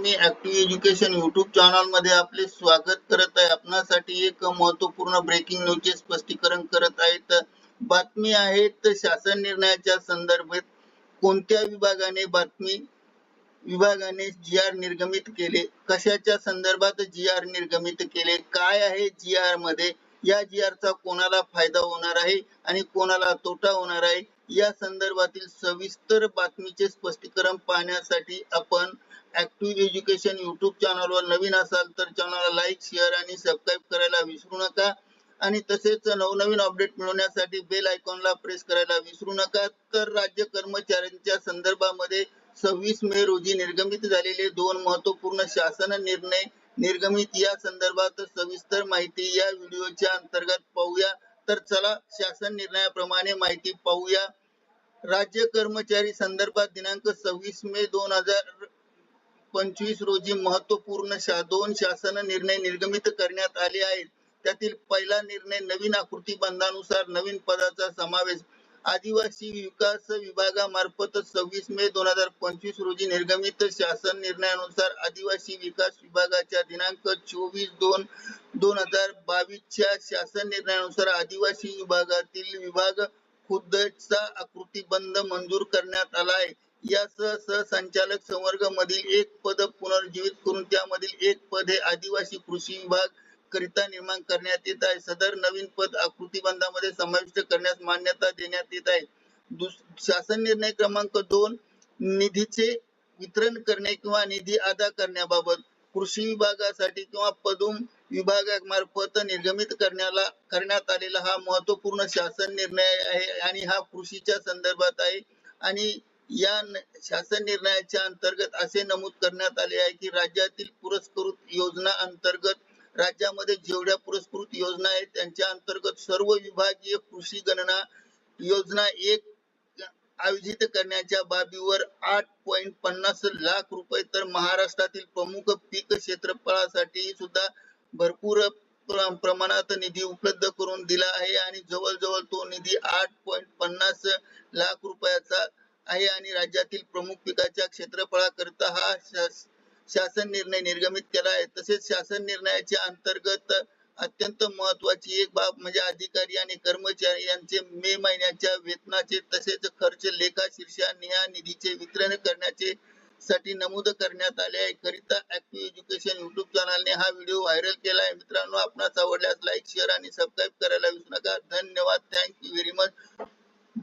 मी active education YouTube चॅनलमध्ये आपले स्वागत करत आहे. आपणासाठी एक महत्त्वपूर्ण ब्रेकिंग न्यूज चे स्पष्टीकरण करत आहेत. बातमी आहेत शासन निर्णयाच्या संदर्भात. कोणत्या विभागाने बातमी विभागाने जी आर निर्गमित केले? कशाच्या संदर्भात जी आर निर्गमित केले? काय आहे जी आरमध्ये? या जी आर चा कोणाला फायदा होणार आहे? आणि कोणाला तोटा होणार आहे? या संदर्भातील सविस्तर बातमीचे स्पष्टीकरण पाहण्यासाठी आपण ऍक्टिव्ह एज्युकेशन युट्यूब चॅनलवर नवीन असाल तर चॅनलला लाईक शेअर आणि सबस्क्राईब करायला विसरू नका. आणि तसेच नवनवीन अपडेट मिळवण्यासाठी बेल आयकॉनला प्रेस करायला विसरू नका. तर राज्य कर्मचाऱ्यांच्या संदर्भामध्ये सव्वीस मे रोजी निर्गमित झालेले दोन महत्त्वपूर्ण शासन निर्णय निर्गमित. या संदर्भात सविस्तर माहिती या व्हिडिओच्या अंतर्गत पाहूया. तर चला शासन निर्णयाप्रमाणे माहिती पाहूया. राज्य कर्मचारी संदर्भात दिनांक सव्वीस मे दोन हजार पंचवीस रोजी महत्त्वपूर्ण शा दोन शासन निर्णय निर्गमित करण्यात आले आहेत. त्यातील पहिला निर्णय नवीन आकृती बंधानुसार नवीन पदाचा समावेश आदिवासी विकास विभागामार्फत सव्वीस मे दोन हजार पंचवीस रोजी निर्गमित शासन निर्णयानुसार आदिवासी विकास विभागाच्या दिनांक चोवीस दोन दोन हजार बावीसच्या शासन निर्णयानुसार आदिवासी विभागातील विभाग खुद्दचा आकृतीबंध मंजूर करण्यात आला आहे. यासह सहसंचालक संवर्ग मधील एक पद पुनर्जीवित करून त्यामधील एक पद हे आदिवासी कृषी विभाग करिता निर्माण करण्यात येत आहे. सदर नवीन पद आकृतीबंधामध्ये समाविष्ट करण्यास मान्यता देण्यात येत आहे. शासन निर्णय क्रमांक दोन निधीचे वितरण करणे किंवा निधी अदा करण्याबाबत कृषी विभागासाठी किंवा पदुम विभागामार्फत निर्गमित करण्याला करण्यात आलेला हा महत्त्वपूर्ण शासन निर्णय आहे आणि हा कृषीच्या संदर्भात आहे. आणि या शासन निर्णयाच्या अंतर्गत असे नमूद करण्यात आले आहे की राज्यातील पुरस्कृत योजना अंतर्गत राज्यामध्ये जेवढ्या पुरस्कृत योजना आहेत त्यांच्या अंतर्गत सर्व विभागीय कृषी गणना योजना एक आयोजित करण्याच्या बाबीवर आठ पॉईंट पन्नास लाख रुपये तर महाराष्ट्रातील प्रमुख पीक क्षेत्रफळासाठी सुद्धा भरपूर प्रमाणात निधी उपलब्ध करून दिला आहे आणि जवळजवळ तो निधी आठ पॉईंट पन्नास लाख रुपयाचा आहे आणि राज्यातील प्रमुख पिकाच्या क्षेत्रफळाकरिता हा शासन निर्णय निर्गमित केला आहे. तसेच शासन निर्णयाच्या अंतर्गत अत्यंत महत्वाची एक बाब म्हणजे अधिकारी आणि कर्मचारी यांचे मे महिन्याच्या वेतनाचे तसेच खर्च लेखा शीर्षाने निधीचे वितरण करण्याचे साठी नमूद करण्यात आले आहे. करिता ऍक्टिव्ह एज्युकेशन युट्यूब चॅनलने हा व्हिडिओ व्हायरल केला आहे. मित्रांनो आपणास आवडल्यास लाईक शेअर आणि सबस्क्राईब करायला विसरू नका. धन्यवाद. Thank you very much